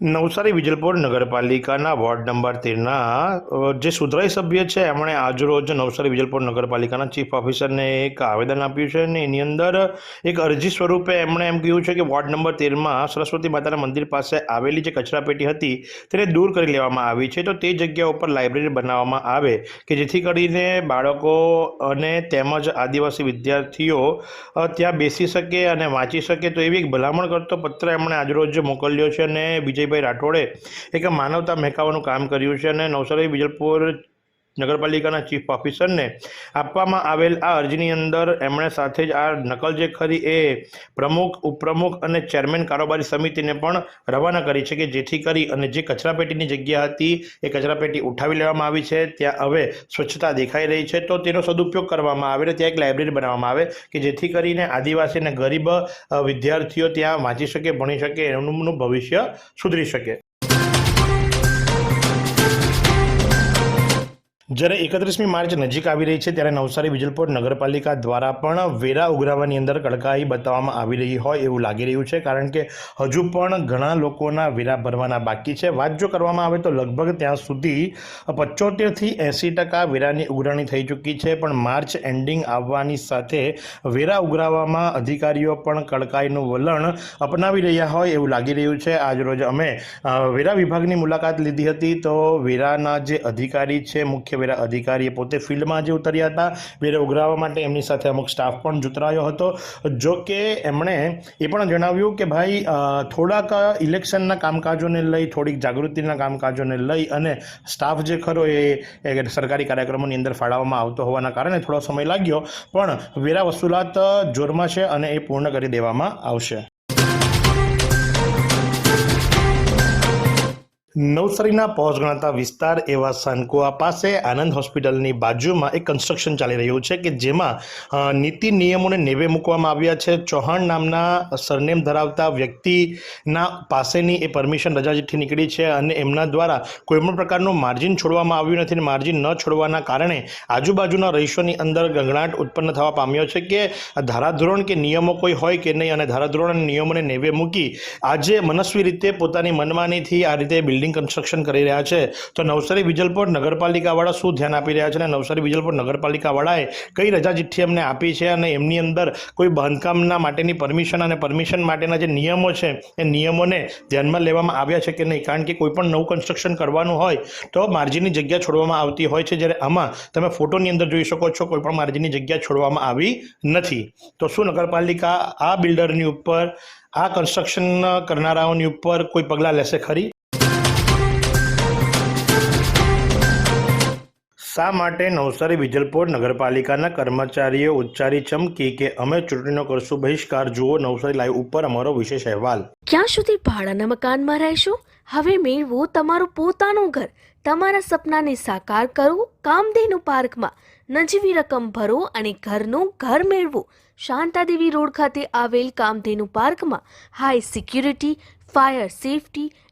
નવસારી વિજલપોર નગરપાલિકાના ward number તેરના જે સુધરાઈ સભ્ય છે, એમણે આજરોજ નવસારી વિજલપોર નગરપાલિકાના ચીફ ઓફિસરને એક આવેદન આપ્યું છે અને એની અંદર એક અરજી સ્વરૂપે એમણે એમ કહ્યું છે કે વોર્ડ નંબર તેરમાં સરસ્વતી માતાના મંદિર પાસે આવેલી જે કચરાપેટી હતી, તેને દૂર કરી લેવામાં આવી છે. તો તે જગ્યા ઉપર લાઇબ્રેરી બનાવવામાં આવે કે જેથી કરીને બાળકો અને તેમજ આદિવાસી વિદ્યાર્થીઓ ત્યાં બેસી શકે અને વાંચી શકે. તો એવી એક ભલામણ કરતો પત્ર એમણે આજરોજ મોકલ્યો છે અને વિજયભાઈ રાઠોડે એક માનવતા મહેકાવાનું કામ કર્યું છે અને નવસારી વિજલપુર નગરપાલિકાના ચીફ ઓફિસરને આપવામાં આવેલ આ અરજીની અંદર એમણે સાથે જ આ નકલ જે ખરી એ પ્રમુખ, ઉપપ્રમુખ અને ચેરમેન કારોબારી સમિતિને પણ રવાના કરી છે કે જેથી કરી અને જે કચરાપેટીની જગ્યા હતી એ કચરાપેટી ઉઠાવી લેવામાં આવી છે. ત્યાં હવે સ્વચ્છતા દેખાઈ રહી છે. તો તેનો સદુપયોગ કરવામાં આવે અને ત્યાં એક લાઇબ્રેરી બનાવવામાં આવે કે જેથી કરીને આદિવાસી અને ગરીબ વિદ્યાર્થીઓ ત્યાં વાંચી શકે, ભણી શકે એમનું ભવિષ્ય સુધરી શકે. જ્યારે એકત્રીસમી માર્ચ નજીક આવી રહી છે, ત્યારે નવસારી વિજલપોર નગરપાલિકા દ્વારા પણ વેરા ઉઘરાવાની અંદર કડકાઈ બતાવવામાં આવી રહી હોય એવું લાગી રહ્યું છે, કારણ કે હજુ પણ ઘણા લોકોના વેરા ભરવાના બાકી છે. વાત જો કરવામાં આવે તો લગભગ ત્યાં સુધી પચોતેરથી એંસી ટકા વેરાની ઉઘરાણી થઈ ચૂકી છે, પણ માર્ચ એન્ડિંગ આવવાની સાથે વેરા ઉઘરાવવામાં અધિકારીઓ પણ કડકાઈનું વલણ અપનાવી રહ્યા હોય એવું લાગી રહ્યું છે. આજરોજ અમે વેરા વિભાગની મુલાકાત લીધી હતી, તો વેરાના જે અધિકારી છે, મુખ્ય વેરા અધિકારીએ પોતે ફિલ્ડમાં જે ઉતર્યા હતા, વેરા ઉઘરાવવા માટે એમની સાથે અમુક સ્ટાફ પણ જોતરાયો હતો. જો કે એમણે એ પણ જણાવ્યું કે ભાઈ થોડાક ઇલેક્શનના કામકાજોને લઈ, થોડીક જાગૃતિના કામકાજોને લઈ અને સ્ટાફ જે ખરો એ સરકારી કાર્યક્રમોની અંદર ફાળવવામાં આવતો હોવાના કારણે થોડો સમય લાગ્યો, પણ વેરા વસૂલાત જોરમાં છે અને એ પૂર્ણ કરી દેવામાં આવશે. નવસારીના પહોંચ ગણાતા વિસ્તાર એવા સાનકુઆ પાસે આનંદ હોસ્પિટલની બાજુમાં એક કન્સ્ટ્રક્શન ચાલી રહ્યું છે કે જેમાં નીતિ નિયમોને નેવે મૂકવામાં આવ્યા છે. ચૌહાણ નામના સરનેમ ધરાવતા વ્યક્તિના પાસેની એ પરમિશન રજા ચિઠ્ઠી નીકળી છે અને એમના દ્વારા કોઈપણ પ્રકારનું માર્જિન છોડવામાં આવ્યું નથી અને માર્જિન ન છોડવાના કારણે આજુબાજુના રહીશોની અંદર ગંગણાટ ઉત્પન્ન થવા પામ્યો છે કે ધારાધોરણ કે નિયમો કોઈ હોય કે નહીં અને ધારાધોરણ અને નિયમોને નેવે મૂકી આજે મનસ્વી રીતે પોતાની મનમાનીથી આ રીતે બિલ્ડિંગ કન્સ્ટ્રક્શન કરી રહ્યા છે. તો નવસારી વિજલપોર નગરપાલિકાવાળા શું ધ્યાન આપી રહ્યા છે અને નવસારી વિજલપોર નગરપાલિકાવાળાએ કઈ રજા ચિઠ્ઠી એમને આપી છે અને એમની અંદર કોઈ બાંધકામના માટેની પરમિશન અને પરમિશન માટેના જે નિયમો છે, એ નિયમોને ધ્યાનમાં લેવામાં આવ્યા છે કે નહીં? કારણ કે કોઈ પણ નવું કન્સ્ટ્રક્શન કરવાનું હોય તો માર્જિનની જગ્યા છોડવામાં આવતી હોય છે. જ્યારે આમાં તમે ફોટોની અંદર જોઈ શકો છો કોઈ પણ માર્જિનની જગ્યા છોડવામાં આવી નથી. તો શું નગરપાલિકા આ બિલ્ડરની ઉપર, આ કન્સ્ટ્રક્શન કરનારાઓની ઉપર કોઈ પગલાં લેશે ખરી? શા માટે નવસારી વિજલપોર નગરપાલિકાના કર્મચારીઓ ઉચ્ચારી ચમકી કે અમે ચૂંટણીનો કરશું બહિષ્કાર? જુઓ નવસારી લાઈવ ઉપર અમારો વિશેષ અહેવાલ. ક્યાં સુધી ભાડાના મકાનમાં રહેશો? હવે મેળવો તમારું પોતાનું ઘર. તમારા સપનાને સાકાર કરો, કામધેનુ પાર્કમાં નજીવી રકમ ભરો અને ઘરનું ઘર મેળવો. શાંતાદેવી રોડ ખાતે આવેલ કામધેનુ પાર્કમાં high security fire safety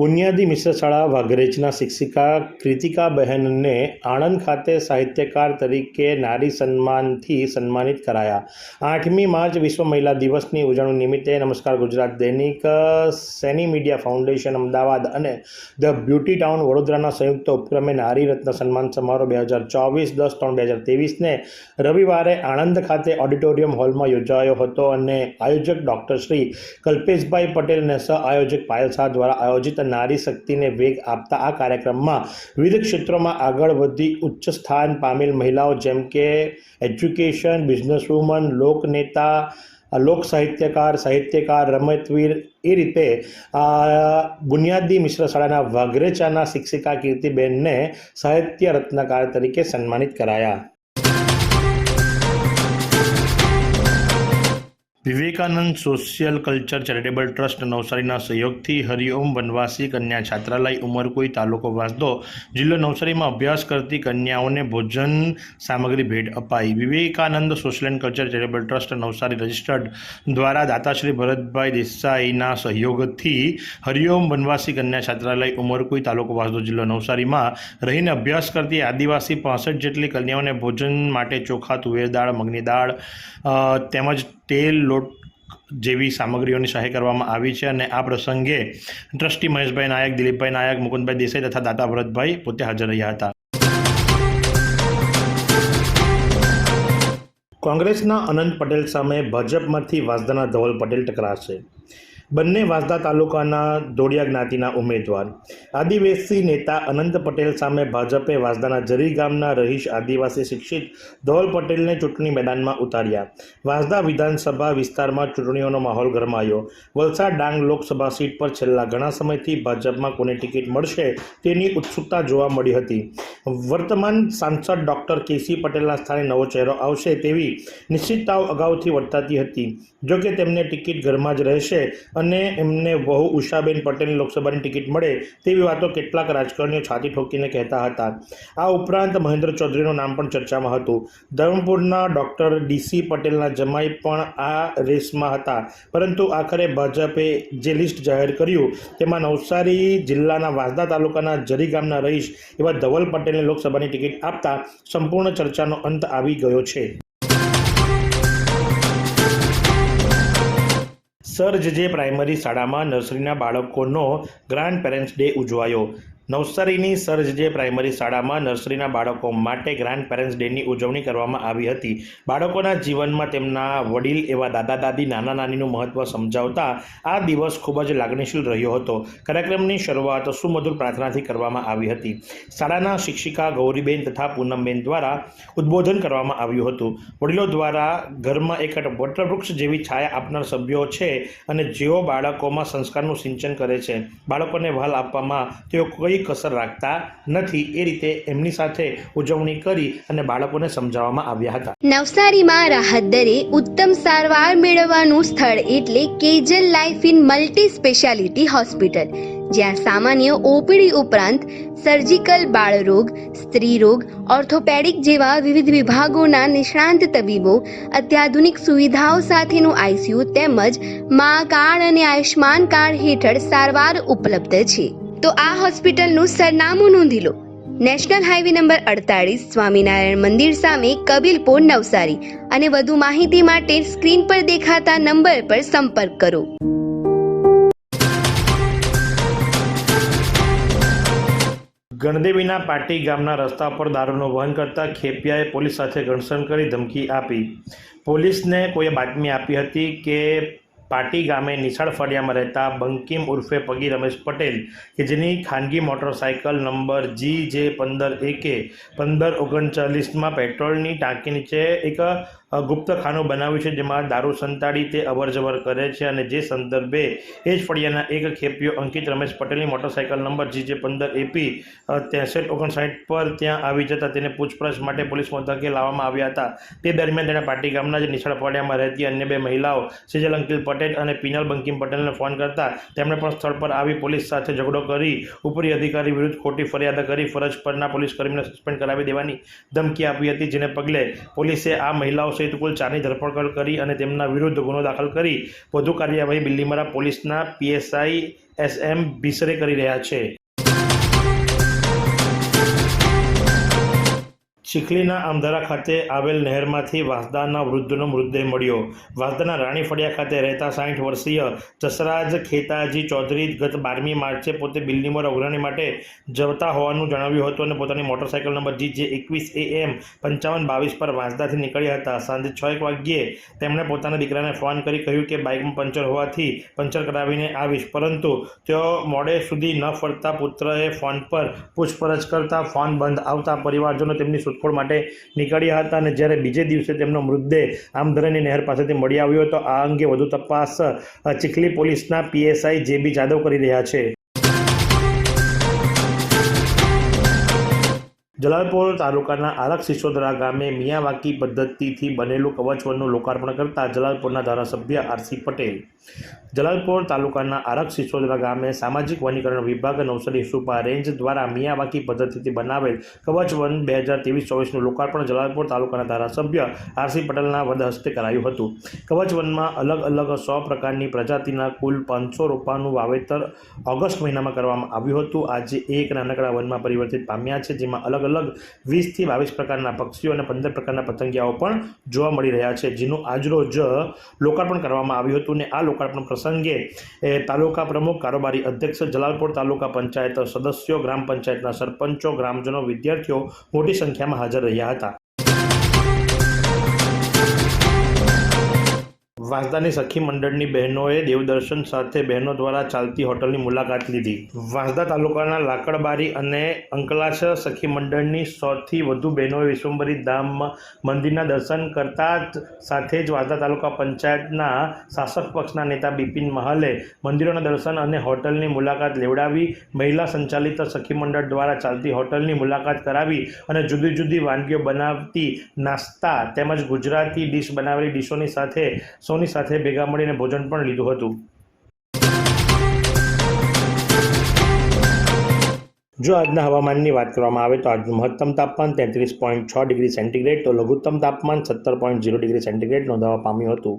બુનિયાદી મિશ્ર શાળા વાઘરેજના શિક્ષિકા કૃતિકાબહેનને આણંદ ખાતે સાહિત્યકાર તરીકે નારી સન્માનથી સન્માનિત કરાયા. આઠમી માર્ચ વિશ્વ મહિલા દિવસની ઉજવણી નિમિત્તે નમસ્કાર ગુજરાત દૈનિક, સેની મીડિયા ફાઉન્ડેશન અમદાવાદ અને ધ બ્યુટી ટાઉન વડોદરાના સંયુક્ત ઉપક્રમે નારી રત્ન સન્માન સમારોહ બે હજાર ચોવીસ દસ ત્રણ બે હજાર ત્રેવીસને રવિવારે આણંદ ખાતે ઓડિટોરિયમ હોલમાં યોજાયો હતો અને આયોજક ડૉક્ટર શ્રી કલ્પેશભાઈ પટેલ અને સહ આયોજક પાયલ શાહ દ્વારા આયોજિત નારી શક્તિને વેગ આપતા આ કાર્યક્રમમાં વિવિધ ક્ષેત્રોમાં આગળ વધી ઉચ્ચ સ્થાન પામેલ મહિલાઓ જેમ કે એજ્યુકેશન, બિઝનેસવુમન, લોકનેતા, લોક સાહિત્યકાર સાહિત્યકાર, રમતવીર એ રીતે બુનિયાદી મિશ્ર શાળાના વાઘરેચાના શિક્ષિકા કીર્તિબેનને સાહિત્ય રત્નકાર તરીકે સન્માનિત કરાયા. Vivekananda social culture charitable trust નવસારીના સહયોગથી હરિઓમ વનવાસી કન્યા છાત્રાલય, ઉમરકોઈ તાલુકો વાંસદો જિલ્લો નવસારીમાં અભ્યાસ કરતી કન્યાઓને ભોજન સામગ્રી ભેટ અપાઈ. Vivekananda social and culture charitable trust Navsari registered દ્વારા દાતાશ્રી ભરતભાઈ દેસાઈના સહયોગથી હરિઓમ વનવાસી કન્યા છાત્રાલય, ઉમરકોઈ તાલુકો વાંસદો જિલ્લો નવસારીમાં રહીને અભ્યાસ કરતી આદિવાસી પાસઠ જેટલી કન્યાઓને ભોજન માટે ચોખા, તુવેર દાળ, મગની દાળ તેમજ તેલ લોટ જેવી સામગ્રીઓની સહાય કરવામાં આવી છે અને આ પ્રસંગે ટ્રસ્ટી મહેશભાઈ નાયક, દિલીપભાઈ નાયક, મુકુંદભાઈ દેસાઈ તથા દાતા ભરતભાઈ પોતે હાજર રહ્યા હતા. કોંગ્રેસના અનંત પટેલ સામે ભાજપમાંથી વાસદાના ધવલ પટેલ ટકરાશે. બંને વાંસદા તાલુકાના દોડિયા જ્ઞાતિના ઉમેદવાર. આદિવાસી નેતા અનંત પટેલ સામે ભાજપે વાંસદાના જરી ગામના રહીશ આદિવાસી શિક્ષિત ધોલ પટેલને ચૂંટણી મેદાનમાં ઉતાર્યા. વાંસદા વિધાનસભા વિસ્તારમાં ચૂંટણીઓનો માહોલ ગરમાયો. વલસાડ ડાંગ લોકસભા સીટ પર છેલ્લા ઘણા સમયથી ભાજપમાં કોને ટિકિટ મળશે તેની ઉત્સુકતા જોવા મળી હતી. વર્તમાન સાંસદ ડોક્ટર કેસી પટેલના સ્થાને નવો ચહેરો આવશે તેવી નિશ્ચિતતાઓ અગાઉથી વર્તાતી હતી. જોકે તેમને ટિકિટ ઘરમાં જ રહેશે અને એમને વહુ ઉષાબેન પટેલની લોકસભાની ટિકિટ મળે તેવી વાતો કેટલાક રાજકારણીઓ છાતી ઠોકીને કહેતા હતા. આ ઉપરાંત મહેન્દ્ર ચૌધરીનું નામ પણ ચર્ચામાં હતું. ધરમપુરના ડૉક્ટર ડીસી પટેલના જમાઈ પણ આ રેસમાં હતા. પરંતુ આખરે ભાજપે જે લિસ્ટ જાહેર કર્યું, તેમાં નવસારી જિલ્લાના વાંસદા તાલુકાના જરી ગામના રહીશ એવા ધવલ પટેલને લોકસભાની ટિકિટ આપતા સંપૂર્ણ ચર્ચાનો અંત આવી ગયો છે. સર જે પ્રાઇમરી શાળામાં નર્સરીના બાળકોનો ગ્રાન્ડ પેરેન્ટ્સ ડે ઉજવાયો. નવસારીની સર્જ જે પ્રાઇમરી શાળામાં નર્સરીના બાળકો માટે ગ્રાન્ડ પેરેન્ટ્સ ડેની ઉજવણી કરવામાં આવી હતી. બાળકોના જીવનમાં તેમના વડીલ એવા દાદા દાદી, નાના નાનીનું મહત્ત્વ સમજાવતા આ દિવસ ખૂબ જ લાગણીશીલ રહ્યો હતો. કાર્યક્રમની શરૂઆત સુમધુર પ્રાર્થનાથી કરવામાં આવી હતી. શાળાના શિક્ષિકા ગૌરીબેન તથા પૂનમબેન દ્વારા ઉદ્બોધન કરવામાં આવ્યું હતું. વડીલો દ્વારા ઘરમાં એક વટવૃક્ષ જેવી છાયા આપનાર સભ્યો છે અને જેઓ બાળકોમાં સંસ્કારનું સિંચન કરે છે. બાળકોને વહાલ આપવામાં તેઓ કોઈ કસર રાખતા નથી. એ રીતે એમની સાથે ઉજવણી કરી અને બાળકોને સમજાવવામાં આવ્યા હતા. નવસારીમાં રાહત દરે ઉત્તમ સારવાર મેળવવાનું સ્થળ એટલે Kejal life in multi speciality hospital, જ્યાં સામાન્ય ઓપીડી ઉપરાંત સર્જિકલ બાળરોગ, સ્ત્રીરોગ, ઓર્થોપેડિક જેવા વિવિધ વિભાગોના નિષ્ણાંત તબીબો, અત્યાધુનિક સુવિધાઓ સાથેનું આઈસીયુ તેમજ મા કાર્ડ અને આયુષ્માન કાર્ડ હેઠળ સારવાર ઉપલબ્ધ છે. તો આ હોસ્પિટલનું સરનામું નોંધી લો. નેશનલ હાઈવે નંબર અડતાળીસ, સ્વામિનારાયણ મંદિર સામે કબીલપુર નવસારી અને વધુ માહિતી માટે સ્ક્રીન પર દેખાતા નંબર પર સંપર્ક કરો. ગણદેવીના પાટી ગામના રસ્તા પર દારૂનો વહન કરતા ખેપિયાએ પોલીસ સાથે ઘર્ષણ કરી ધમકી આપી. પોલીસને કોઈએ બાતમી આપી હતી કે પાટી ગામે નિશાળ ફળિયામાં રહેતા બંકિમ ઉર્ફે પગી રમેશ પટેલ કે જેની ખાનગી મોટરસાઇકલ નંબર જી જે પંદર એકે પંદર ઓગણચાલીસમાં પેટ્રોલની ટાંકી નીચે એક અ, ગુપ્તખાનું બનાવ્યું છે જેમાં દારૂ સંતાડી તે અવરજવર કરે છે અને જે સંદર્ભે એ જ ફળિયાના એક ખેપીઓ અંકિત રમેશ પટેલની મોટરસાઇકલ નંબર જે પંદર એપી ત્રેસઠ ઓગણસાઠ પર ત્યાં આવી જતા તેને પૂછપરછ માટે પોલીસ મથકે લાવવામાં આવ્યા હતા. તે દરમિયાન તેણે પાટી ગામના જ નિશાળ ફળિયામાં રહેતી અન્ય બે મહિલાઓ સિજલ અંકિલ પટેલ અને પિનલ બંકિમ પટેલને ફોન કરતા તેમણે પણ સ્થળ પર આવી પોલીસ સાથે ઝઘડો કરી ઉપરી અધિકારી વિરુદ્ધ ખોટી ફરિયાદ કરી ફરજ પરના પોલીસ કર્મીને સસ્પેન્ડ કરાવી દેવાની ધમકી આપી હતી જેને પગલે પોલીસે આ મહિલાઓ સહિત કુલ ચારની ધરપકડ કરી અને તેમના વિરુદ્ધ ગુનો દાખલ કરી. વધુ કાર્યવાહી બિલ્લીમરા પોલીસના પીએસઆઈ એસ એમ ભીસરે કરી રહ્યા છે. ચીખલીના આમધારા ખાતે આવેલ નહેરમાંથી વાસદાના વૃદ્ધનો મૃતદેહ મળ્યો. વાસદાના રાણી ફળિયા ખાતે રહેતા સાઠ વર્ષીય જસરાજ ખેતાજી ચૌધરી ગત બારમી માર્ચે પોતે બિલ્લીમોર અગ્રણી માટે જતા હોવાનું જણાવ્યું હતું અને પોતાની મોટરસાઇકલ નંબર જી જે એકવીસ એ એમ પંચાવન બાવીસ પર વાંસદાથી નીકળ્યા હતા. સાંજે છ એક વાગ્યે તેમણે પોતાના દીકરાને ફોન કરી કહ્યું કે બાઇકમાં પંચર હોવાથી પંચર કરાવીને આવીશ, પરંતુ તેઓ મોડે સુધી ન ફરતા પુત્રએ ફોન પર પૂછપરછ કરતા ફોન બંધ આવતા પરિવારજનો તેમની શોધખોળ માટે નીકળ્યા હતા અને જ્યારે બીજે દિવસે તેમનો મૃતદેહ આમધરાની નહેર પાસેથી મળી આવ્યો હતો, આ અંગે વધુ તપાસ ચીખલી પોલીસના પીએસઆઈ જે બી જાદવ કરી રહ્યા છે. જલાલપોર તાલુકાના આરક સિસોદરા ગામે મિયાવાકી પદ્ધતિથી બનેલું કવચવનનું લોકાર્પણ કરતા જલાલપુરના ધારાસભ્ય આરસી પટેલ જલાલપોર તાલુકાના આરક સિસોદરા ગામે સામાજિક વનીકરણ વિભાગ નવસારી સુપા રેન્જ દ્વારા મિયાવાકી પદ્ધતિથી બનાવેલ કવચ વન બે હજાર ત્રેવીસ ચોવીસનું લોકાર્પણ જલાલપોર તાલુકાના ધારાસભ્ય આરસી પટેલના વદ હસ્તે કરાયું હતું. કવચ વનમાં અલગ અલગ સો પ્રકારની પ્રજાતિના કુલ પાંચસો રોપાનું વાવેતર ઓગસ્ટ મહિનામાં કરવામાં આવ્યું હતું. આજે એક નાનકડા વનમાં પરિવર્તિત પામ્યા છે, જેમાં અલગ અલગ વીસથી બાવીસ પ્રકારના પક્ષીઓ અને પંદર પ્રકારના પતંગિયાઓ પણ જોવા મળી રહ્યા છે, જેનું આજરોજ લોકાર્પણ કરવામાં આવ્યું હતું અને આ લોકાર્પણ પ્રસંગે તાલુકા પ્રમુખ કારોબારી અધ્યક્ષ જલાલપોર તાલુકા પંચાયત સદસ્યો, ગ્રામ પંચાયતના સરપંચો, ગ્રામજનો, વિદ્યાર્થીઓ મોટી સંખ્યામાં હાજર રહ્યા હતા. વાંસદાની સખી મંડળની બહેનોએ દેવદર્શન સાથે બહેનો દ્વારા ચાલતી હોટલની મુલાકાત લીધી. વાંસદા તાલુકાના લાકડબારી અને અંકલાશ સખી મંડળની સૌથી વધુ બહેનોએ વિશ્વંભરી ધામ મંદિરના દર્શન કરતા સાથે જ વાંસદા તાલુકા પંચાયતના શાસક પક્ષના નેતા બિપિન મહાલે મંદિરોના દર્શન અને હોટલની મુલાકાત લેવડાવી, મહિલા સંચાલિત સખી મંડળ દ્વારા ચાલતી હોટલની મુલાકાત કરાવી અને જુદી જુદી વાનગીઓ બનાવતી નાસ્તા તેમજ ગુજરાતી ડીશ બનાવેલી ડીશોની સાથે સૌની સાથે ભેગા મળીને ભોજન પણ લીધું હતું. જો આજના હવામાનની વાત કરવામાં આવે તો આજનું મહત્તમ તાપમાન તેત્રીસ પોઈન્ટ છ ડિગ્રી સેન્ટીગ્રેડ, તો લઘુત્તમ તાપમાન સત્તર પોઈન્ટ ઝીરો ડિગ્રી સેન્ટીગ્રેડ નોંધાવા પામ્યું હતું.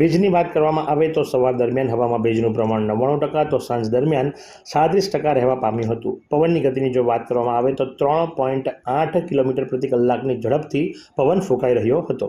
ભેજની વાત કરવામાં આવે તો સવાર દરમિયાન હવામાં ભેજનું પ્રમાણ નવ્વાણું ટકા, તો સાંજ દરમિયાન સાડત્રીસ ટકા રહેવા પામ્યું હતું. પવનની ગતિની જો વાત કરવામાં આવે તો ત્રણ પોઈન્ટ આઠ કિલોમીટર પ્રતિ કલાકની ઝડપથી પવન ફૂંકાઈ રહ્યો હતો.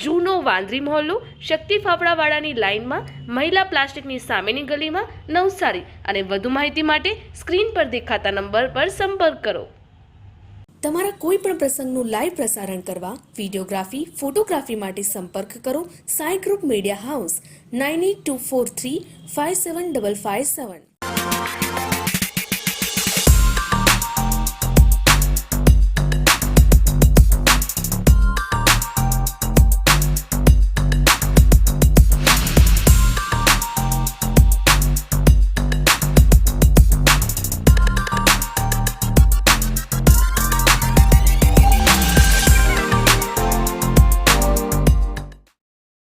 જૂનો વાંદરી મહોલ્લો શક્તિ ફાફડાવાળાની લાઇનમાં, મહિલા પ્લાસ્ટિકની સામેની ગલીમાં નવસારી અને વધુ માહિતી માટે સ્ક્રીન પર દેખાતા નંબર પર સંપર્ક કરો. તમારા કોઈ પણ પ્રસંગનું લાઈવ પ્રસારણ કરવા વિડીયોગ્રાફી, ફોટોગ્રાફી માટે સંપર્ક કરો Sai group media house, nine eight two four three five seven double five seven.